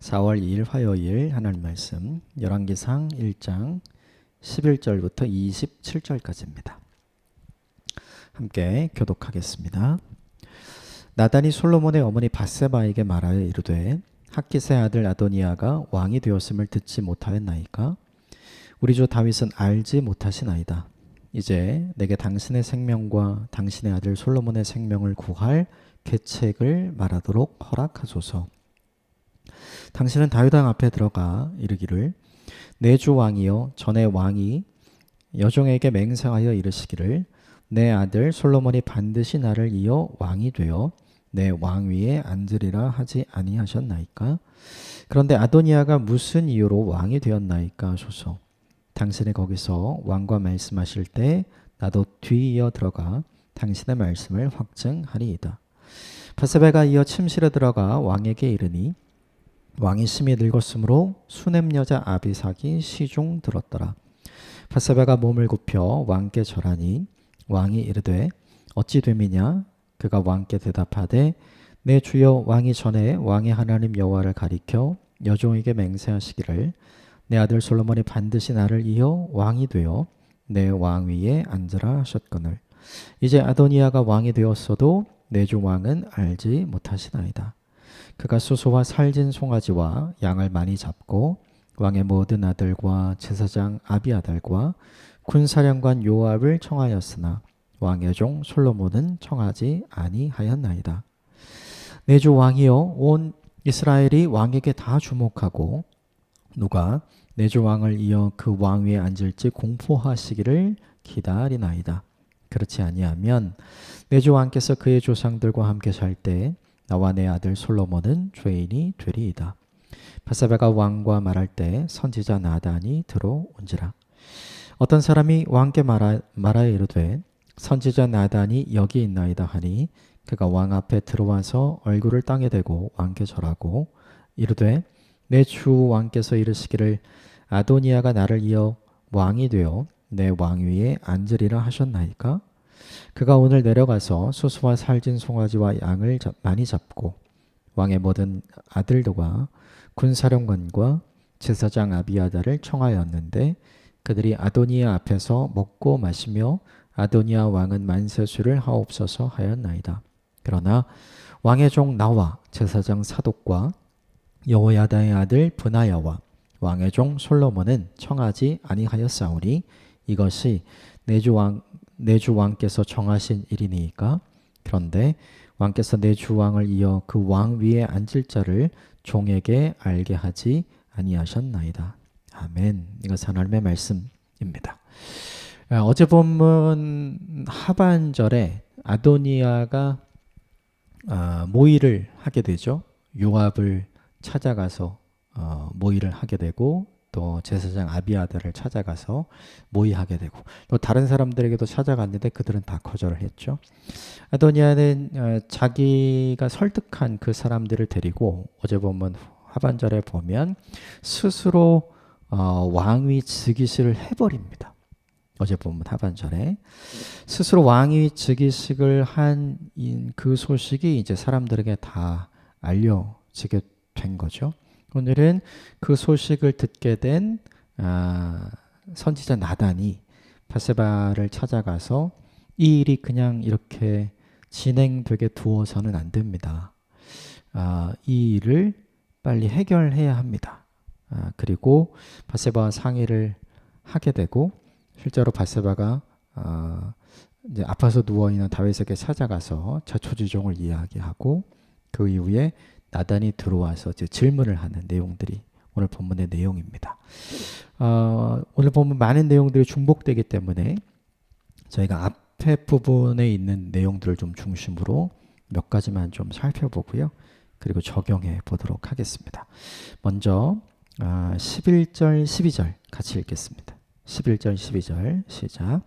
4월 2일 화요일 하나님 말씀 열왕기상 1장 11절부터 27절까지입니다. 함께 교독하겠습니다. 나단이 솔로몬의 어머니 바세바에게 말하여 이르되 학기세 아들 아도니아가 왕이 되었음을 듣지 못하였나이까 우리 주 다윗은 알지 못하시나이다. 이제 내게 당신의 생명과 당신의 아들 솔로몬의 생명을 구할 계책을 말하도록 허락하소서. 당신은 다윗 왕 앞에 들어가 이르기를 내 주 왕이여 전에 왕이 여종에게 맹세하여 이르시기를 내 아들 솔로몬이 반드시 나를 이어 왕이 되어 내 왕위에 앉으리라 하지 아니하셨나이까? 그런데 아도니아가 무슨 이유로 왕이 되었나이까 하소서. 당신이 거기서 왕과 말씀하실 때 나도 뒤이어 들어가 당신의 말씀을 확증하리이다. 바세바가 이어 침실에 들어가 왕에게 이르니 왕이 심히 늙었으므로 수냄 여자 아비삭이 시중 들었더라. 바세바가 몸을 굽혀 왕께 절하니 왕이 이르되 어찌 됨이냐 그가 왕께 대답하되 내 주여 왕이 전에 왕의 하나님 여호와를 가리켜 여종에게 맹세하시기를 내 아들 솔로몬이 반드시 나를 이어 왕이 되어 내 왕위에 앉으라 하셨거늘 이제 아도니아가 왕이 되었어도 내 주 왕은 알지 못하시나이다. 그가 수소와 살진 송아지와 양을 많이 잡고 왕의 모든 아들과 제사장 아비아달과 군사령관 요압을 청하였으나 왕의 종 솔로몬은 청하지 아니하였나이다. 내주 왕이여 온 이스라엘이 왕에게 다 주목하고 누가 내주 왕을 이어 그 왕위에 앉을지 공포하시기를 기다리나이다. 그렇지 아니하면 내주 왕께서 그의 조상들과 함께 살 때 나와 내 아들 솔로몬은 죄인이 되리이다. 바사바가 왕과 말할 때 선지자 나단이 들어온지라. 어떤 사람이 왕께 말하, 말하여 이르되 선지자 나단이 여기 있나이다 하니 그가 왕 앞에 들어와서 얼굴을 땅에 대고 왕께 절하고 이르되 내 주 왕께서 이르시기를 아도니아가 나를 이어 왕이 되어 내 왕위에 앉으리라 하셨나이까? 그가 오늘 내려가서 수수와 살진 송아지와 양을 잡, 많이 잡고 왕의 모든 아들들과 군사령관과 제사장 아비아다를 청하였는데 그들이 아도니아 앞에서 먹고 마시며 아도니아 왕은 만세수를 하옵소서 하였나이다. 그러나 왕의 종 나와 제사장 사독과 여호야다의 아들 브나야와 왕의 종 솔로몬은 청하지 아니하였사오니 이것이 내주 왕 내주 왕께서 정하신 일이니까 그런데 왕께서 내주 왕을 이어 그 왕 위에 앉을 자를 종에게 알게 하지 아니하셨나이다. 아멘. 이것 하나님의 말씀입니다. 아, 어제 본문 하반절에 아도니아가 아, 모의를 하게 되죠. 요압을 찾아가서 어, 모의를 하게 되고 또 제사장 아비아다를 찾아가서 모의하게 되고 또 다른 사람들에게도 찾아갔는데 그들은 다 거절을 했죠. 아도니아는 어, 자기가 설득한 그 사람들을 데리고 어제 보면 하반절에 보면 스스로 어, 왕위 즉위식을 해버립니다. 어제 보면 하반절에 스스로 왕위 즉위식을 한 그 소식이 이제 사람들에게 다 알려지게 된 거죠. 오늘은 그 소식을 듣게 된 아, 선지자 나단이 바세바를 찾아가서 이 일이 그냥 이렇게 진행되게 두어서는 안 됩니다. 아, 이 일을 빨리 해결해야 합니다. 아, 그리고 바세바와 상의를 하게 되고 실제로 바세바가 아, 이제 아파서 누워 있는 다윗에게 찾아가서 자초지종을 이야기하고 그 이후에 나단이 들어와서 질문을 하는 내용들이 오늘 본문의 내용입니다. 어, 오늘 본문 많은 내용들이 중복되기 때문에 저희가 앞에 부분에 있는 내용들을 좀 중심으로 몇 가지만 좀 살펴보고요. 그리고 적용해 보도록 하겠습니다. 먼저 아, 11절, 12절 같이 읽겠습니다. 11절, 12절 시작.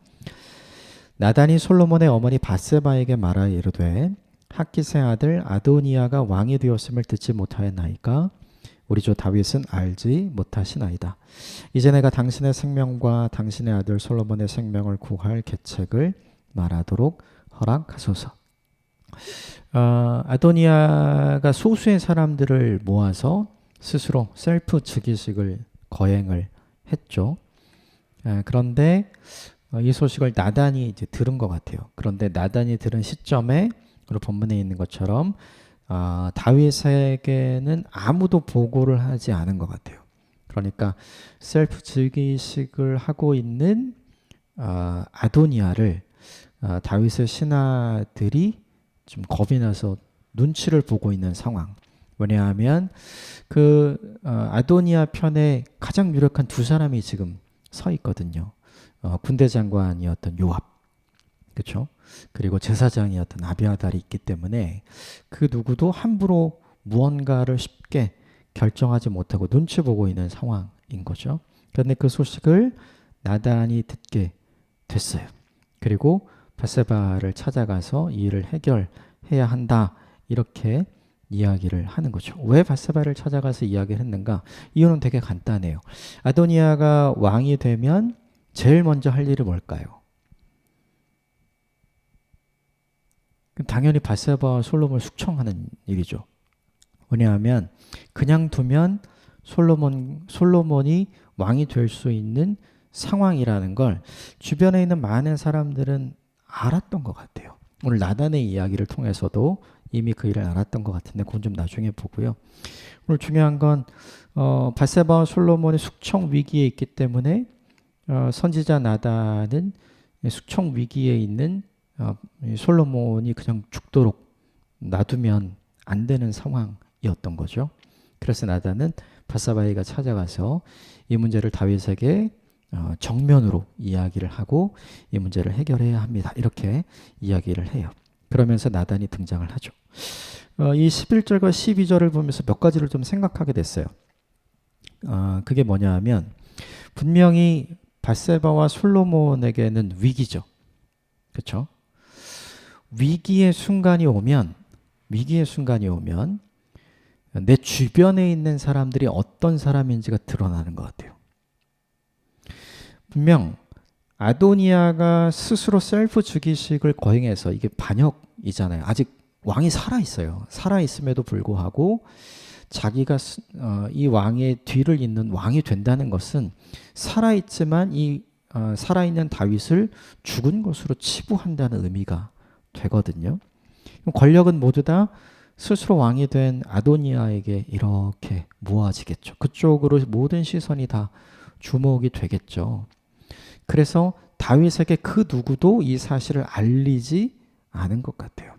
나단이 솔로몬의 어머니 바세바에게 말하여 이르되 학기세 아들 아도니아가 왕이 되었음을 듣지 못하였나이까 우리 주 다윗은 알지 못하시나이다. 이제 내가 당신의 생명과 당신의 아들 솔로몬의 생명을 구할 계책을 말하도록 허락하소서. 어, 아도니아가 소수의 사람들을 모아서 스스로 셀프 즉위식을 거행을 했죠. 아, 그런데 어, 이 소식을 나단이 이제 들은 것 같아요. 그런데 나단이 들은 시점에 우리 본문에 있는 것처럼 아, 다윗에게는 아무도 보고를 하지 않은 것 같아요. 그러니까 셀프 즉위식을 하고 있는 아, 아도니아를 아, 다윗의 신하들이 좀 겁이 나서 눈치를 보고 있는 상황. 왜냐하면 그 어, 아도니아 편에 가장 유력한 두 사람이 지금 서 있거든요. 어, 군대 장관이었던 요압, 그렇죠? 그리고 제사장이었던 아비아달이 있기 때문에 그 누구도 함부로 무언가를 쉽게 결정하지 못하고 눈치 보고 있는 상황인 거죠. 그런데 그 소식을 나단이 듣게 됐어요. 그리고 바세바를 찾아가서 이 일을 해결해야 한다 이렇게 이야기를 하는 거죠. 왜 바세바를 찾아가서 이야기를 했는가? 이유는 되게 간단해요. 아도니아가 왕이 되면 제일 먼저 할 일이 뭘까요? 당연히 바세바와 솔로몬을 숙청하는 일이죠. 왜냐하면 그냥 두면 솔로몬 솔로몬이 왕이 될 수 있는 상황이라는 걸 주변에 있는 많은 사람들은 알았던 것 같아요. 오늘 나단의 이야기를 통해서도 이미 그 일을 알았던 것 같은데 그건 좀 나중에 보고요. 오늘 중요한 건 어, 바세바와 솔로몬의 숙청 위기에 있기 때문에 어, 선지자 나단은 숙청 위기에 있는 어, 솔로몬이 그냥 죽도록 놔두면 안 되는 상황이었던 거죠. 그래서 나단은 바사바이가 찾아가서 이 문제를 다윗에게 어, 정면으로 이야기를 하고 이 문제를 해결해야 합니다. 이렇게 이야기를 해요. 그러면서 나단이 등장을 하죠. 어, 이 11절과 12절을 보면서 몇 가지를 좀 생각하게 됐어요. 어, 그게 뭐냐 하면 분명히 바세바와 솔로몬에게는 위기죠. 그렇죠? 위기의 순간이 오면 위기의 순간이 오면 내 주변에 있는 사람들이 어떤 사람인지가 드러나는 것 같아요. 분명 아도니아가 스스로 셀프 즉위식을 거행해서 이게 반역이잖아요. 아직 왕이 살아 있어요. 살아 있음에도 불구하고 자기가 어, 이 왕의 뒤를 잇는 왕이 된다는 것은 살아 있지만 이 어, 살아 있는 다윗을 죽은 것으로 치부한다는 의미가 되거든요. 권력은 모두 다 스스로 왕이 된 아도니아에게 이렇게 모아지겠죠. 그쪽으로 모든 시선이 다 주목이 되겠죠. 그래서 다윗에게 그 누구도 이 사실을 알리지 않은 것 같아요.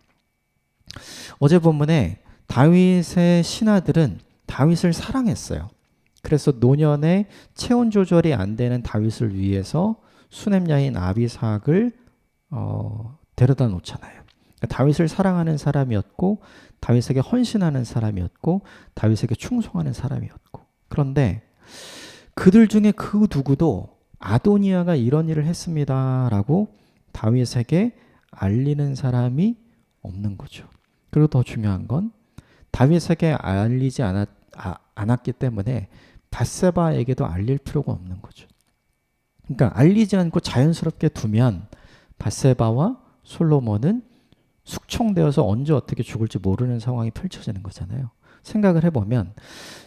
어제 본문에 다윗의 신하들은 다윗을 사랑했어요. 그래서 노년에 체온 조절이 안 되는 다윗을 위해서 수냄 야인 아비삭을 어, 데려다 놓잖아요. 그러니까 다윗을 사랑하는 사람이었고 다윗에게 헌신하는 사람이었고 다윗에게 충성하는 사람이었고 그런데 그들 중에 그 누구도 아도니아가 이런 일을 했습니다라고 다윗에게 알리는 사람이 없는 거죠. 그리고 더 중요한 건 다윗에게 알리지 않았, 아, 않았기 때문에 바세바에게도 알릴 필요가 없는 거죠. 그러니까 알리지 않고 자연스럽게 두면 바세바와 솔로몬은 숙청되어서 언제 어떻게 죽을지 모르는 상황이 펼쳐지는 거잖아요. 생각을 해보면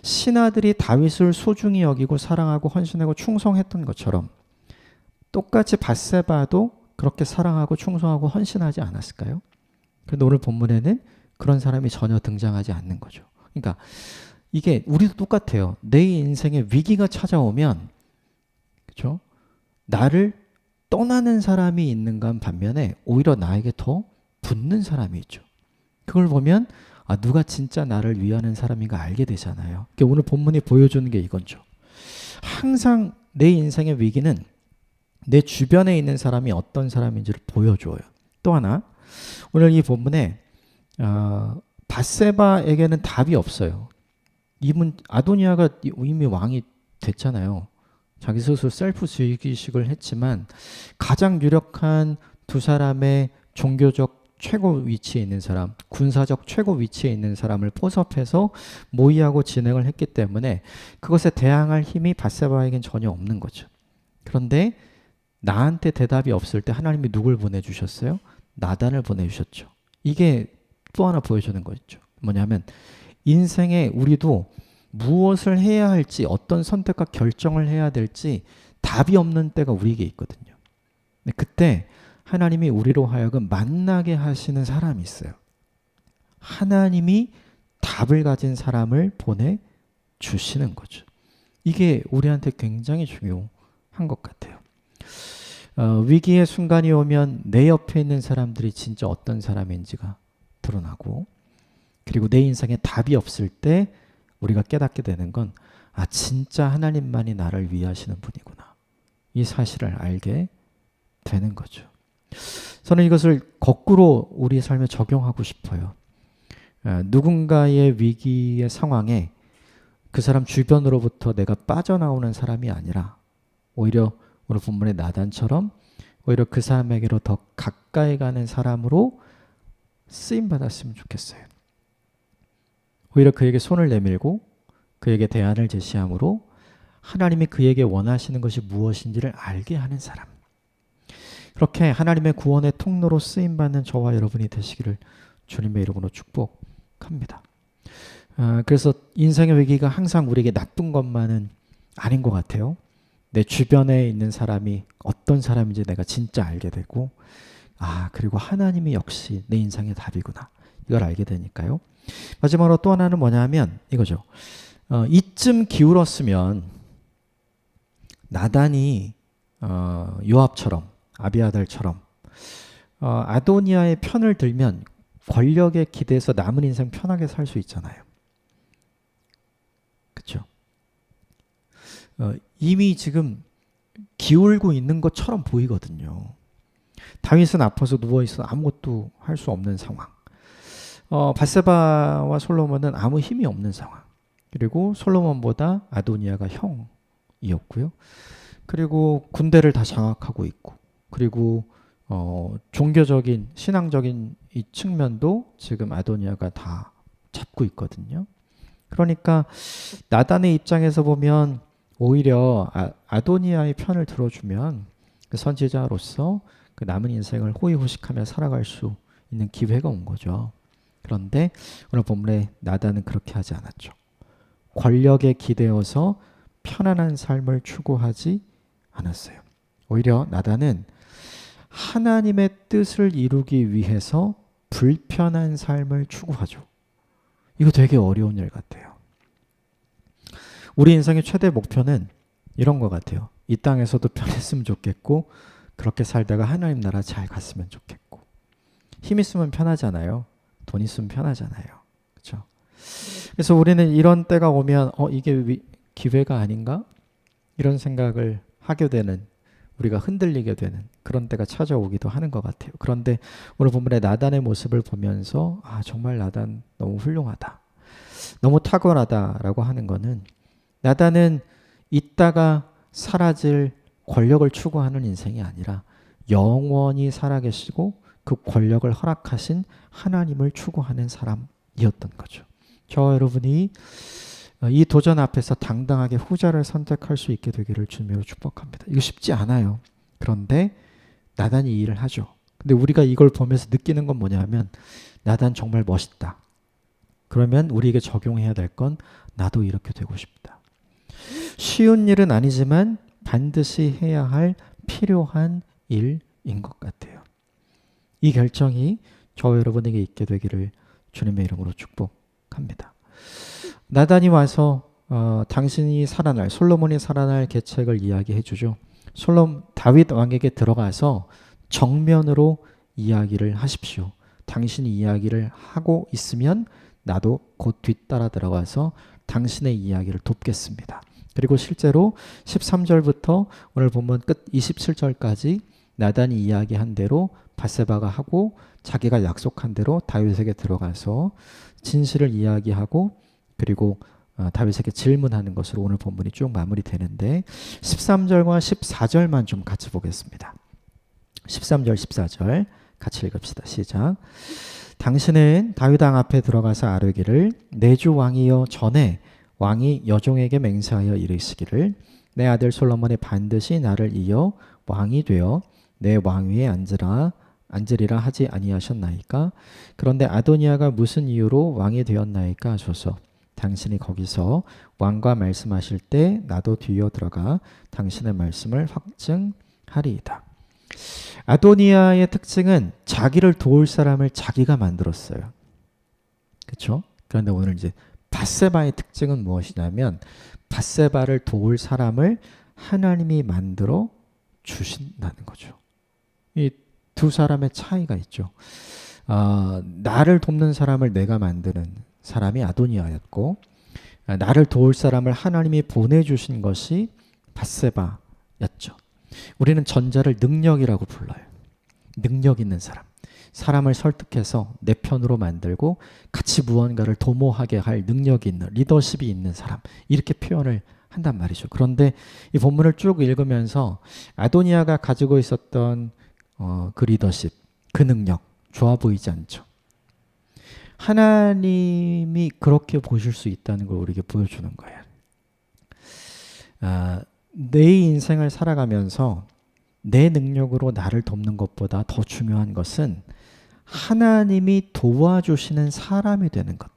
신하들이 다윗을 소중히 여기고 사랑하고 헌신하고 충성했던 것처럼 똑같이 바세바도 그렇게 사랑하고 충성하고 헌신하지 않았을까요? 그런데 오늘 본문에는 그런 사람이 전혀 등장하지 않는 거죠. 그러니까 이게 우리도 똑같아요. 내 인생에 위기가 찾아오면 그렇죠? 나를 떠나는 사람이 있는가 반면에 오히려 나에게 더 붙는 사람이 있죠. 그걸 보면 아, 누가 진짜 나를 위하는 사람인가 알게 되잖아요. 그러니까 오늘 본문이 보여주는 게 이건죠. 항상 내 인생의 위기는 내 주변에 있는 사람이 어떤 사람인지를 보여줘요. 또 하나 오늘 이 본문에 어, 바세바에게는 답이 없어요. 이분 아도니아가 이미 왕이 됐잖아요. 자기 스스로 셀프 주의식을 했지만 가장 유력한 두 사람의 종교적 최고 위치에 있는 사람, 군사적 최고 위치에 있는 사람을 포섭해서 모의하고 진행을 했기 때문에 그것에 대항할 힘이 바세바에겐 전혀 없는 거죠. 그런데 나한테 대답이 없을 때 하나님이 누굴 보내주셨어요? 나단을 보내주셨죠. 이게 또 하나 보여주는 거죠. 뭐냐면 인생에 우리도 무엇을 해야 할지 어떤 선택과 결정을 해야 될지 답이 없는 때가 우리에게 있거든요. 그때 하나님이 우리로 하여금 만나게 하시는 사람이 있어요. 하나님이 답을 가진 사람을 보내 주시는 거죠. 이게 우리한테 굉장히 중요한 것 같아요. 어, 위기의 순간이 오면 내 옆에 있는 사람들이 진짜 어떤 사람인지가 드러나고 그리고 내 인생에 답이 없을 때 우리가 깨닫게 되는 건 아, 진짜 하나님만이 나를 위하시는 분이구나. 이 사실을 알게 되는 거죠. 저는 이것을 거꾸로 우리 삶에 적용하고 싶어요. 아, 누군가의 위기의 상황에 그 사람 주변으로부터 내가 빠져나오는 사람이 아니라 오히려 오늘 본문의 나단처럼 오히려 그 사람에게로 더 가까이 가는 사람으로 쓰임 받았으면 좋겠어요. 오히려 그에게 손을 내밀고 그에게 대안을 제시함으로 하나님이 그에게 원하시는 것이 무엇인지를 알게 하는 사람. 그렇게 하나님의 구원의 통로로 쓰임 받는 저와 여러분이 되시기를 주님의 이름으로 축복합니다. 아, 그래서 인생의 위기가 항상 우리에게 나쁜 것만은 아닌 것 같아요. 내 주변에 있는 사람이 어떤 사람인지 내가 진짜 알게 되고, 아, 그리고 하나님이 역시 내 인생의 답이구나. 이걸 알게 되니까요. 마지막으로 또 하나는 뭐냐면 이거죠. 어, 이쯤 기울었으면 나단이 어, 요압처럼 아비아달처럼 어, 아도니아의 편을 들면 권력에 기대서 남은 인생 편하게 살 수 있잖아요. 그렇죠? 어, 이미 지금 기울고 있는 것처럼 보이거든요. 다윗은 아파서 누워 있어 아무것도 할 수 없는 상황. 어, 바세바와 솔로몬은 아무 힘이 없는 상황. 그리고 솔로몬보다 아도니아가 형이었고요. 그리고 군대를 다 장악하고 있고, 그리고 어, 종교적인 신앙적인 이 측면도 지금 아도니아가 다 잡고 있거든요. 그러니까 나단의 입장에서 보면 오히려 아, 도니아의 편을 들어주면 그 선지자로서 그 남은 인생을 호의호식하며 살아갈 수 있는 기회가 온 거죠. 그런데 오늘 본문에 나단은 그렇게 하지 않았죠. 권력에 기대어서 편안한 삶을 추구하지 않았어요. 오히려 나단은 하나님의 뜻을 이루기 위해서 불편한 삶을 추구하죠. 이거 되게 어려운 일 같아요. 우리 인생의 최대 목표는 이런 것 같아요. 이 땅에서도 편했으면 좋겠고, 그렇게 살다가 하나님 나라 잘 갔으면 좋겠고. 힘 있으면 편하잖아요. 돈 있으면 편하잖아요. 그렇죠? 그래서 우리는 이런 때가 오면 어 이게 위, 기회가 아닌가? 이런 생각을 하게 되는 우리가 흔들리게 되는 그런 때가 찾아오기도 하는 것 같아요. 그런데 오늘 본문의 나단의 모습을 보면서 아 정말 나단 너무 훌륭하다. 너무 탁월하다라고 하는 거는 나단은 있다가 사라질 권력을 추구하는 인생이 아니라 영원히 살아계시고 그 권력을 허락하신 하나님을 추구하는 사람이었던 거죠. 저 여러분이 어, 이 도전 앞에서 당당하게 후자를 선택할 수 있게 되기를 주님으로 축복합니다. 이거 쉽지 않아요. 그런데 나단이 이 일을 하죠. 근데 우리가 이걸 보면서 느끼는 건 뭐냐면 나단 정말 멋있다. 그러면 우리에게 적용해야 될 건 나도 이렇게 되고 싶다. 쉬운 일은 아니지만 반드시 해야 할 필요한 일인 것 같아요. 이 결정이 저 여러분에게 있게 되기를 주님의 이름으로 축복합니다. 나단이 와서 어, 당신이 살아날 솔로몬이 살아날 계책을 이야기해 주죠. 솔로 다윗 왕에게 들어가서 정면으로 이야기를 하십시오. 당신이 이야기를 하고 있으면 나도 곧 뒤따라 들어가서 당신의 이야기를 돕겠습니다. 그리고 실제로 13절부터 오늘 본문 끝 27절까지 나단이 이야기한 대로 바세바가 하고 자기가 약속한 대로 다윗에게 들어가서 진실을 이야기하고 그리고 어, 다윗에게 질문하는 것으로 오늘 본문이 쭉 마무리되는데 13절과 14절만 좀 같이 보겠습니다. 13절 14절 같이 읽읍시다. 시작. 당신은 다윗 왕 앞에 들어가서 아뢰기를 내 주 왕이여 전에 왕이 여종에게 맹세하여 이르시기를 내 아들 솔로몬이 반드시 나를 이어 왕이 되어 내 왕위에 앉으라 앉으리라 하지 아니하셨나이까? 그런데 아도니아가 무슨 이유로 왕이 되었나이까 하소서. 당신이 거기서 왕과 말씀하실 때 나도 뒤어 들어가 당신의 말씀을 확증하리이다. 아도니아의 특징은 자기를 도울 사람을 자기가 만들었어요. 그렇죠? 그런데 오늘 이제 바세바의 특징은 무엇이냐면 바세바를 도울 사람을 하나님이 만들어 주신다는 거죠. 이 두 사람의 차이가 있죠. 아, 나를 돕는 사람을 내가 만드는 사람이 아도니아였고 아, 나를 도울 사람을 하나님이 보내주신 것이 바세바였죠. 우리는 전자를 능력이라고 불러요. 능력 있는 사람. 사람을 설득해서 내 편으로 만들고 같이 무언가를 도모하게 할 능력이 있는 리더십이 있는 사람. 이렇게 표현을 한단 말이죠. 그런데 이 본문을 쭉 읽으면서 아도니아가 가지고 있었던 어, 그 리더십, 그 능력 좋아 보이지 않죠. 하나님이 그렇게 보실 수 있다는 걸 우리에게 보여주는 거예요. 아, 내 인생을 살아가면서 내 능력으로 나를 돕는 것보다 더 중요한 것은 하나님이 도와주시는 사람이 되는 것.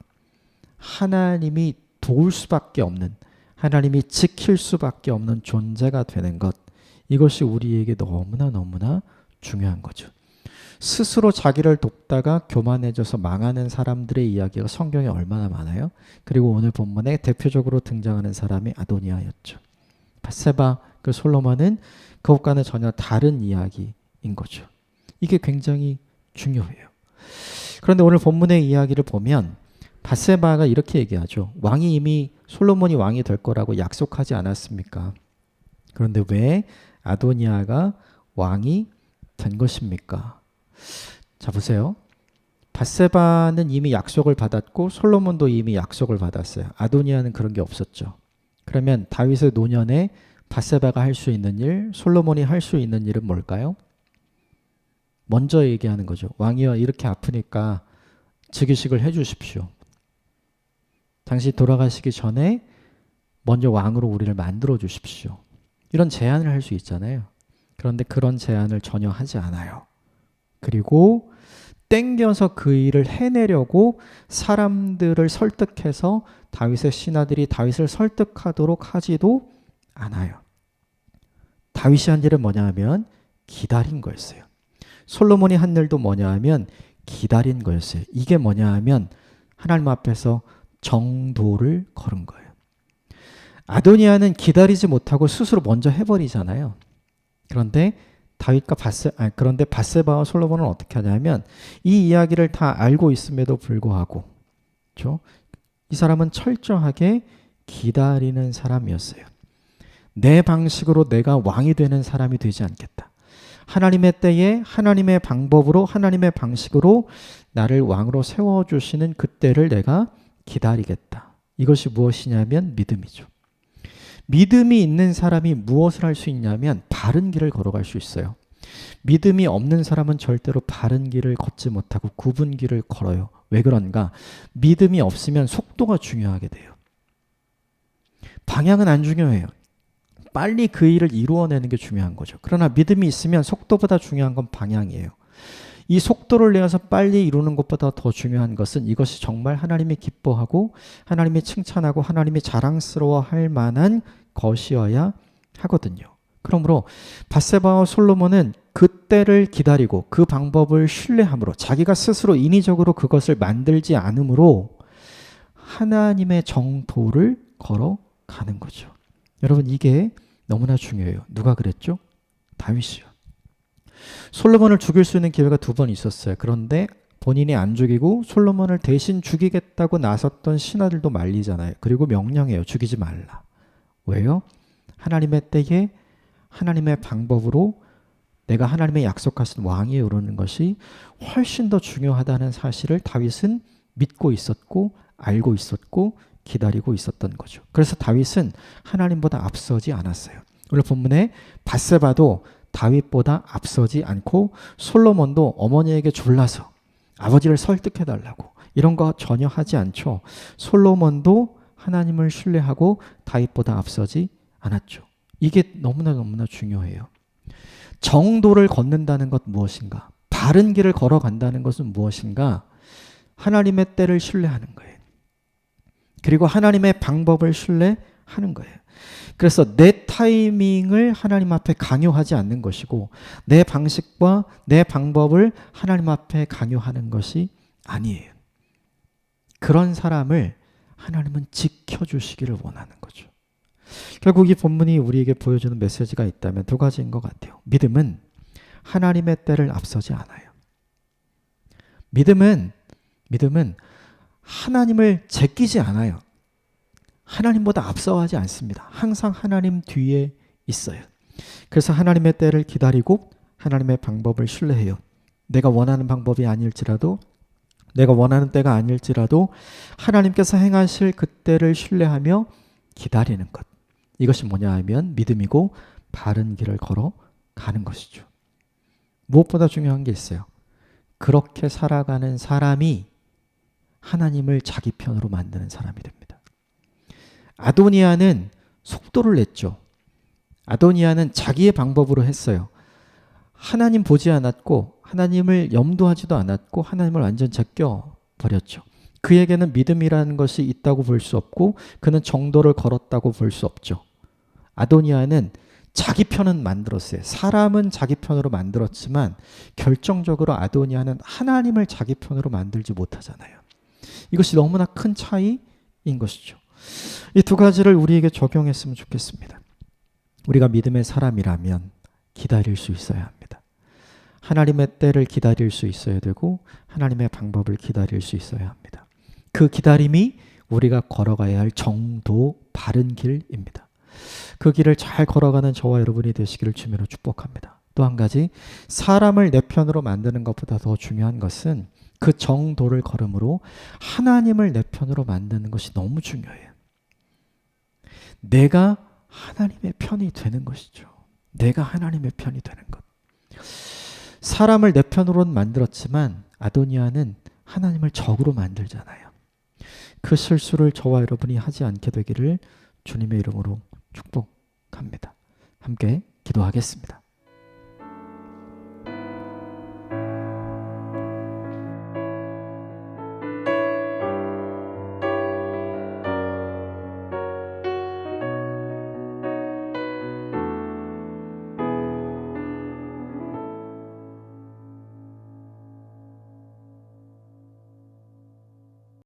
하나님이 도울 수밖에 없는, 하나님이 지킬 수밖에 없는 존재가 되는 것. 이것이 우리에게 너무나 너무나 중요한 거죠. 스스로 자기를 돕다가 교만해져서 망하는 사람들의 이야기가 성경에 얼마나 많아요? 그리고 오늘 본문에 대표적으로 등장하는 사람이 아도니아였죠. 바세바 그 솔로몬은 그것과는 전혀 다른 이야기인 거죠. 이게 굉장히 중요해요. 그런데 오늘 본문의 이야기를 보면 바세바가 이렇게 얘기하죠. 왕이 이미 솔로몬이 왕이 될 거라고 약속하지 않았습니까? 그런데 왜 아도니아가 왕이 된 것입니까? 자 보세요. 바세바는 이미 약속을 받았고 솔로몬도 이미 약속을 받았어요. 아도니아는 그런 게 없었죠. 그러면 다윗의 노년에 바세바가 할 수 있는 일, 솔로몬이 할 수 있는 일은 뭘까요? 먼저 얘기하는 거죠. 왕이여 이렇게 아프니까 즉위식을 해 주십시오. 당시 돌아가시기 전에 먼저 왕으로 우리를 만들어 주십시오. 이런 제안을 할 수 있잖아요. 그런데 그런 제안을 전혀 하지 않아요. 그리고 땡겨서 그 일을 해내려고 사람들을 설득해서 다윗의 신하들이 다윗을 설득하도록 하지도 않아요. 다윗이 한 일은 뭐냐 하면 기다린 거였어요. 솔로몬이 한 일도 뭐냐 하면 기다린 거였어요. 이게 뭐냐 하면 하나님 앞에서 정도를 걸은 거예요. 아도니아는 기다리지 못하고 스스로 먼저 해버리잖아요. 그런데 다윗과 바세 아니, 그런데 바세바와 솔로몬은 어떻게 하냐면 이 이야기를 다 알고 있음에도 불구하고 그렇죠? 이 사람은 철저하게 기다리는 사람이었어요. 내 방식으로 내가 왕이 되는 사람이 되지 않겠다. 하나님의 때에 하나님의 방법으로 하나님의 방식으로 나를 왕으로 세워 주시는 그때를 내가 기다리겠다. 이것이 무엇이냐면 믿음이죠. 믿음이 있는 사람이 무엇을 할 수 있냐면 바른 길을 걸어갈 수 있어요. 믿음이 없는 사람은 절대로 바른 길을 걷지 못하고 굽은 길을 걸어요. 왜 그런가? 믿음이 없으면 속도가 중요하게 돼요. 방향은 안 중요해요. 빨리 그 일을 이루어내는 게 중요한 거죠. 그러나 믿음이 있으면 속도보다 중요한 건 방향이에요. 이 속도를 내어서 빨리 이루는 것보다 더 중요한 것은 이것이 정말 하나님이 기뻐하고 하나님이 칭찬하고 하나님이 자랑스러워 할 만한 것이어야 하거든요. 그러므로 바세바와 솔로몬은 그때를 기다리고 그 방법을 신뢰함으로 자기가 스스로 인위적으로 그것을 만들지 않으므로 하나님의 정도를 걸어가는 거죠. 여러분 이게 너무나 중요해요. 누가 그랬죠? 다윗이요. 솔로몬을 죽일 수 있는 기회가 두 번 있었어요. 그런데 본인이 안 죽이고 솔로몬을 대신 죽이겠다고 나섰던 신하들도 말리잖아요. 그리고 명령해요. 죽이지 말라. 왜요? 하나님의 때에 하나님의 방법으로 내가 하나님의 약속하신 왕이 오르는 것이 훨씬 더 중요하다는 사실을 다윗은 믿고 있었고 알고 있었고 기다리고 있었던 거죠. 그래서 다윗은 하나님보다 앞서지 않았어요. 오늘 본문에 바세바도 다윗보다 앞서지 않고 솔로몬도 어머니에게 졸라서 아버지를 설득해 달라고 이런 거 전혀 하지 않죠. 솔로몬도 하나님을 신뢰하고 다윗보다 앞서지 않았죠. 이게 너무나 너무나 중요해요. 정도를 걷는다는 것 무엇인가? 바른 길을 걸어간다는 것은 무엇인가? 하나님의 때를 신뢰하는 거예요. 그리고 하나님의 방법을 신뢰하는 거예요. 그래서 내 타이밍을 하나님 앞에 강요하지 않는 것이고 내 방식과 내 방법을 하나님 앞에 강요하는 것이 아니에요. 그런 사람을 하나님은 지켜주시기를 원하는 거죠. 결국 이 본문이 우리에게 보여주는 메시지가 있다면 두 가지인 것 같아요. 믿음은 하나님의 때를 앞서지 않아요. 믿음은 믿음은 하나님을 제끼지 않아요. 하나님보다 앞서가지 않습니다. 항상 하나님 뒤에 있어요. 그래서 하나님의 때를 기다리고 하나님의 방법을 신뢰해요. 내가 원하는 방법이 아닐지라도 내가 원하는 때가 아닐지라도 하나님께서 행하실 그 때를 신뢰하며 기다리는 것. 이것이 뭐냐 하면 믿음이고 바른 길을 걸어 가는 것이죠. 무엇보다 중요한 게 있어요. 그렇게 살아가는 사람이 하나님을 자기 편으로 만드는 사람이 됩니다. 아도니아는 속도를 냈죠. 아도니아는 자기의 방법으로 했어요. 하나님 보지 않았고 하나님을 염두하지도 않았고 하나님을 완전 제껴 버렸죠. 그에게는 믿음이라는 것이 있다고 볼 수 없고 그는 정도를 걸었다고 볼 수 없죠. 아도니아는 자기 편은 만들었어요. 사람은 자기 편으로 만들었지만 결정적으로 아도니아는 하나님을 자기 편으로 만들지 못하잖아요. 이것이 너무나 큰 차이인 것이죠. 이 두 가지를 우리에게 적용했으면 좋겠습니다. 우리가 믿음의 사람이라면 기다릴 수 있어야 합니다. 하나님의 때를 기다릴 수 있어야 되고 하나님의 방법을 기다릴 수 있어야 합니다. 그 기다림이 우리가 걸어가야 할 정도 바른 길입니다. 그 길을 잘 걸어가는 저와 여러분이 되시기를 주님으로 축복합니다. 또 한 가지 사람을 내 편으로 만드는 것보다 더 중요한 것은 그 정도를 걸음으로 하나님을 내 편으로 만드는 것이 너무 중요해요. 내가 하나님의 편이 되는 것이죠. 내가 하나님의 편이 되는 것. 사람을 내 편으로는 만들었지만 아도니아는 하나님을 적으로 만들잖아요. 그 실수를 저와 여러분이 하지 않게 되기를 주님의 이름으로 축복합니다. 함께 기도하겠습니다.